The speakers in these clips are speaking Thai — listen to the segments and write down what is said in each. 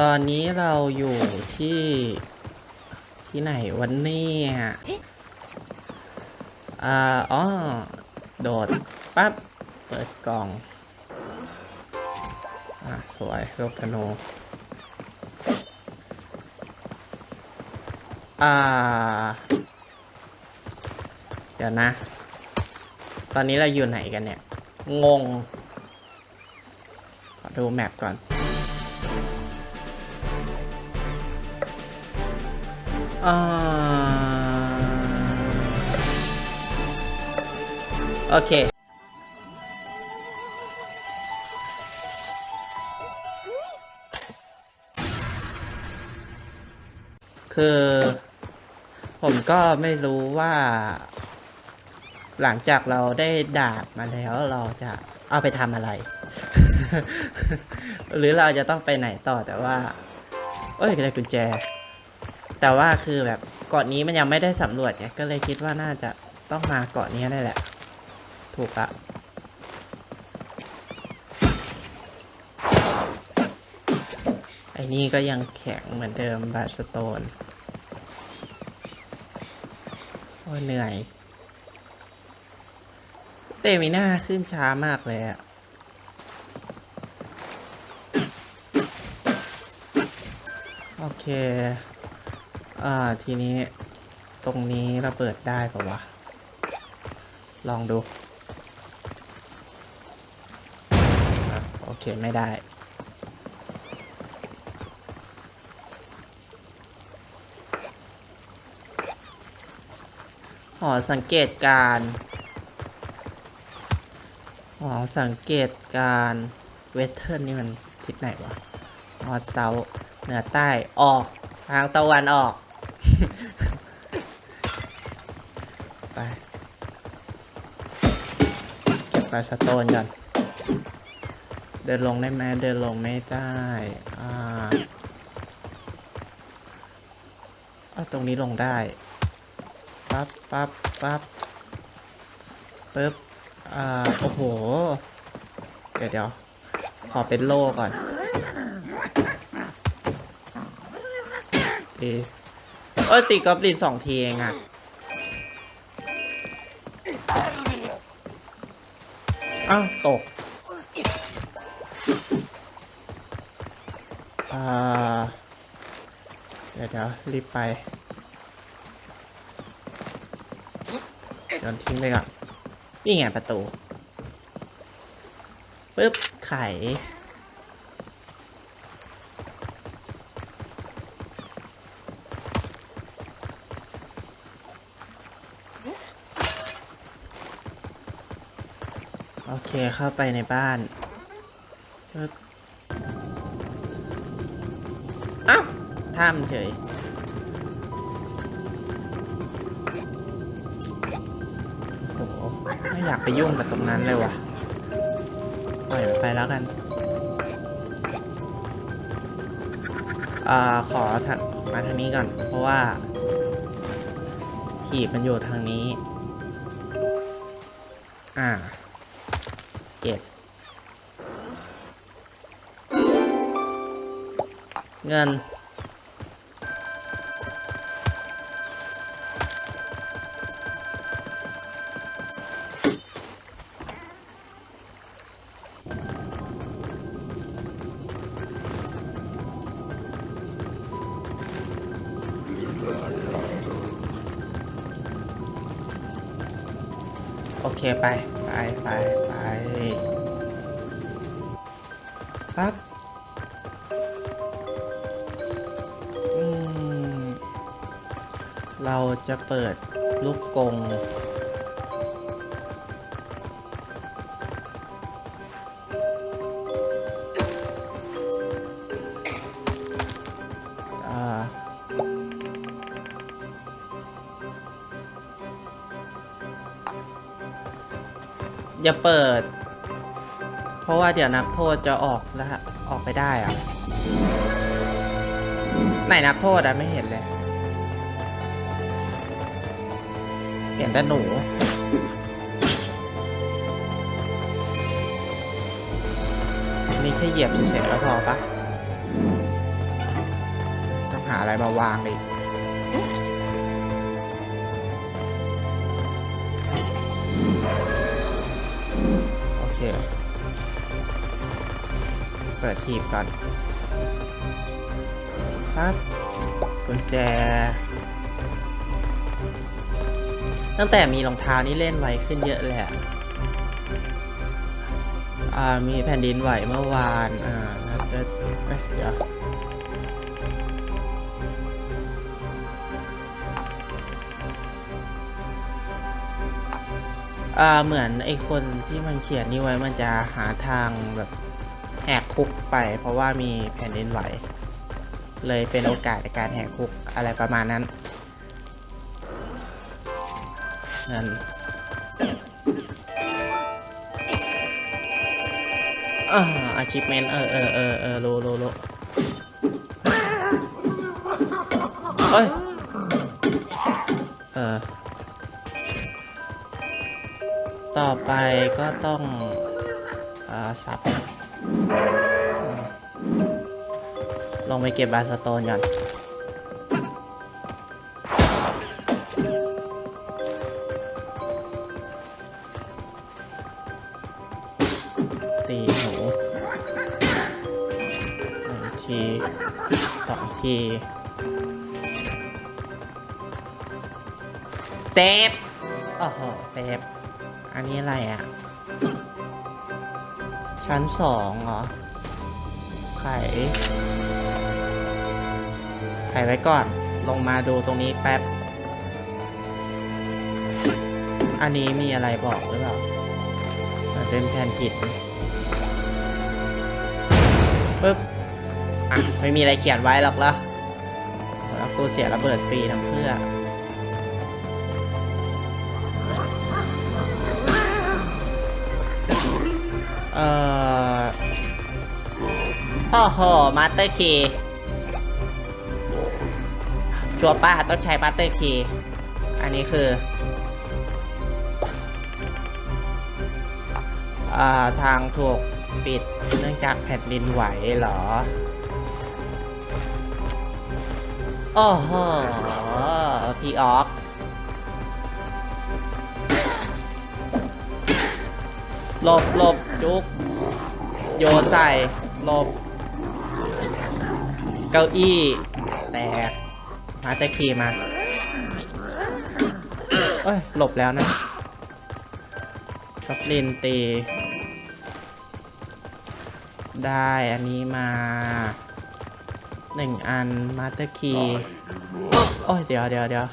ตอนนี้เราอยู่ที่ที่ไหนวันนี้อ่าอ๋อ โดด ปั๊บ เปิดกล่อง อะ สวยลูกธนูอ่า เดี๋ยวนะ ตอนนี้เราอยู่ไหนกันเนี่ย งง ขอดูแมปก่อน อ่าโอเค คือ ผมก็ไม่รู้ว่า หลังจากเราได้ดาบมาแล้วเราจะเอาไปทำอะไร หรือเราจะต้องไปไหนต่อแต่ว่า เอ้ยกุญแจ แต่ว่าคือแบบเกาะนี้มันยังไม่ได้สำรวจไงก็เลยคิดว่าน่าจะต้องมาเกาะนี้ได้แหละ ถูกละไอ้นี่ก็ยังแข็งเหมือนเดิมบาสโตนโอ้เหนื่อย เตมิน่าขึ้นช้ามากเลยอะโอเค อ่า ทีนี้ตรงนี้เราเปิดได้ปะวะ ลองดู โอเค ไม่ได้ หอสังเกตการหอสังเกตการเวสเทิร์นนี่มันทิศไหนวะหอเซาเหนือใต้ออก ทางตะวันออก ไป เก็บไปสโตนก่อน เดินลงได้ไหมเดินลงไม่ได้ อ่าเอาตรงนี้ลงได้ ปั๊บปั๊บปั๊บปึ๊บ อ่า โอ้โห เดี๋ยวเดี๋ยว ขอเป็นโล่ก่อน เอ ยตีกอบลินสองทีเองอะอ้าวตกอ่าเดี๋ยวเดี๋ยวรีบไปโยนทิ้งไปก่อนนี่ไงประตูปึ๊บไข เคเข้าไปในบ้านปึ๊บอ้าวถ้ำเฉยโอ้โหไม่อยากไปยุ่งกับตรงนั้นเลยว่ะ ปล่อยมันไปแล้วกัน อ่า ขอทางมาทางนี้ก่อน เพราะว่า ขีบมันอยู่ทางนี้ อ่า เจ็ดเงิน โอเคไป ไปไปไปปั๊บอืมเราจะเปิดลูกกง อย่าเปิด เพราะว่าเดี๋ยวนักโทษจะออกแล้วฮะออกไปได้อะไหนนักโทษอะไม่เห็นเลย เห็นแต่หนูนี่แค่เหยียบเฉยๆก็พอปะต้อะไรมาวางอีก เค เปิดทีบก่อนครับกุญแจ ตั้งแต่มีรองเท้านี่เล่นไวขึ้นเยอะแหละอ่ามีแผ่นดินไหวเมื่อวาน อ่าน่าจะเอ้ยเดี๋ยว อ่าเหมือนไอคนที่มันเขียนนี่ไว้มันจะหาทางแบบแหกคุกไป เพราะว่ามีแผ่นดินไหว เลยเป็นโอกาสในการแหกคุกอะไรประมาณนั้นนั่นอ่า achievement เออเออเออเออรู้รู้รู้เอ้ยเออ ต่อไปก็ต้องอ่าสับอืมลงไปเก็บบาสโตนก่อนตีหนูหนึ่งทีสองทีเซฟโอ้โหเซฟ อันนี้อะไรอะ ชั้นสองเหรอ ไข ไขไว้ก่อน ลงมาดูตรงนี้แป๊บ อันนี้มีอะไรบอกหรือเปล่ามันเป็นแผ่นผิดปึ๊บ อะ ไม่มีอะไรเขียนไว้หรอกเหรอแล้วกูเสียระเบิดฟรีน้ำเพื่อ เอ่อโอ้โหมาสเตอร์คีย์ชัวป้าต้องใช้มาสเตอร์คีย์อันนี้คืออ่าทางถูกปิดเนื่องจากแผ่นดินไหวเหรอ โอ้โห พี่ออก หลบหลบจุก โยนใส่หลบ เก้าอี้แตกมาแต่ขี่มาเอ้ย หลบแล้วนะกับลินตีได้อันนี้มาหนึ่งอันมาสเตอร์คีย์โอ้ยเดี๋ยวเดี๋ยวเดี๋ยว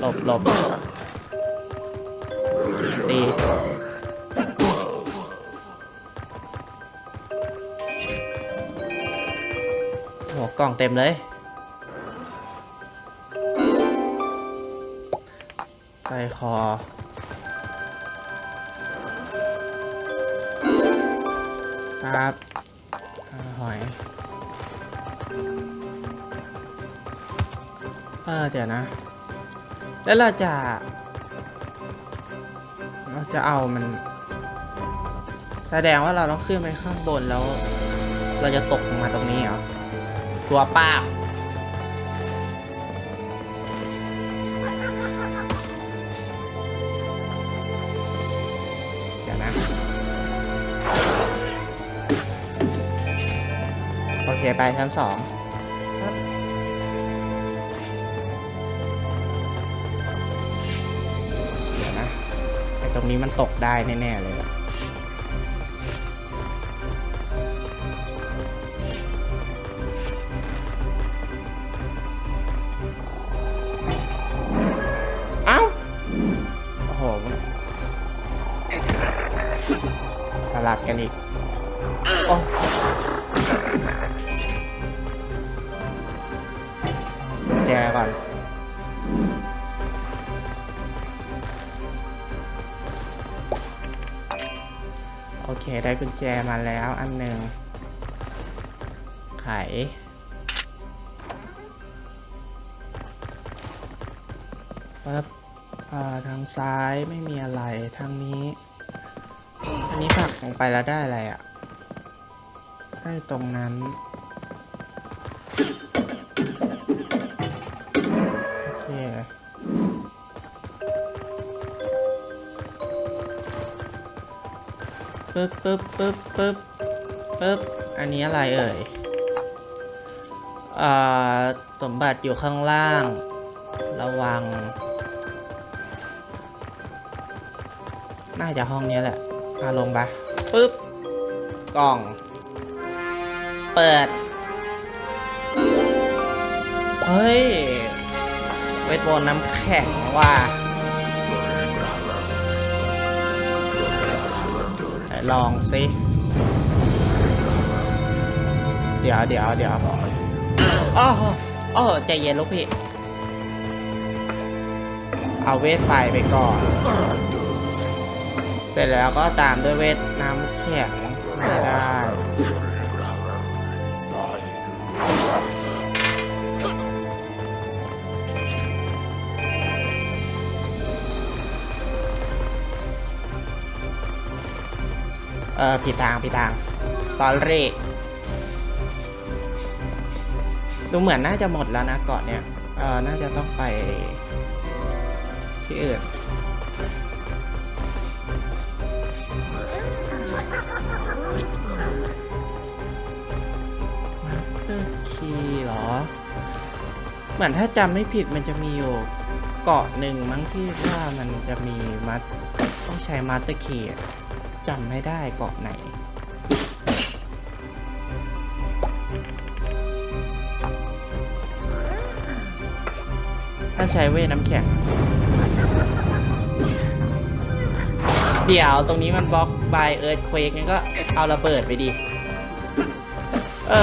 หลบหลบ ตีหัวกล่องเต็มเลย ใจคอครับอ่าหอยเออเดี๋ยวนะ แล้วเราจะ จะเอามัน แสดงว่าเราต้องขึ้นไปข้างบนแล้ว เราจะตกมาตรงนี้เหรอตัวป้าบเดี๋ยวนะ โอเคไปชั้นสอง นี้มันตกได้แน่ๆเลยอะเอ้าโอ้โหสลับกันอีก โอเค ได้กุญแจมาแล้วอันหนึ่งไข ปั๊บอ่าทางซ้ายไม่มีอะไร ทางนี้ อันนี้ผักลงไปแล้วได้อะไรอะ ได้ตรงนั้น โอเค ปึ๊บปึ๊บปึ๊บปึ๊บปึ๊บอันนี้อะไรเอ่ยอ่าสมบัติอยู่ข้างล่าง ระวัง น่าจะห้องนี้แหละมาลงปะปึ๊บกล่อง เปิด เฮ้ย เวทมนต์น้ำแข็งว่ะ ลองสิเดี๋ยวเดี๋ยวเดี๋ยวอ้ออ้อใจเย็นลูกพี่ เอาเวทไฟไปก่อน เสร็จแล้วก็ตามด้วยเวทน้ำแข็งไม่ได้ เออผิดทางผิดทาง sorry ดูเหมือนน่าจะหมดแล้วนะเกาะเนี่ยเออน่าจะต้องไปที่อื่นมาสเตอร์คีย์เหรอ เหมือนถ้าจำไม่ผิดมันจะมีอยู่เกาะหนึ่งมั้งที่ว่ามันจะมีมัดต้องใช้มาสเตอร์คีย์ จำไม่ได้เกาะไหน ถ้าใช้เวน้ำแข็ง เดี๋ยวตรงนี้มันบล็อกบายเอิร์ธเควกงั้นก็เอาระเบิดไปดิ เอ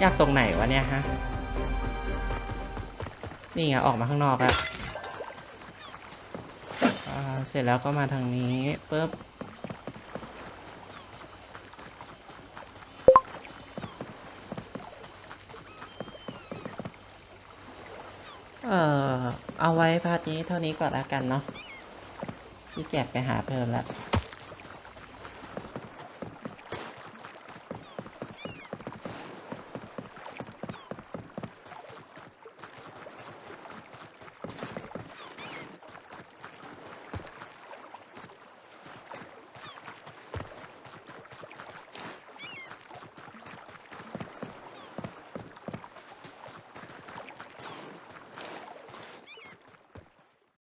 อ ยากตรงไหนวะเนี่ยฮะ นี่ไงออกมาข้างนอกแล้ว เสร็จแล้วก็มาทางนี้ปุ๊บเออเอาไว้พาร์ทนี้เท่านี้ก่อนแล้วกันเนาะพี่แกบไปหาเพิ่มแล้ว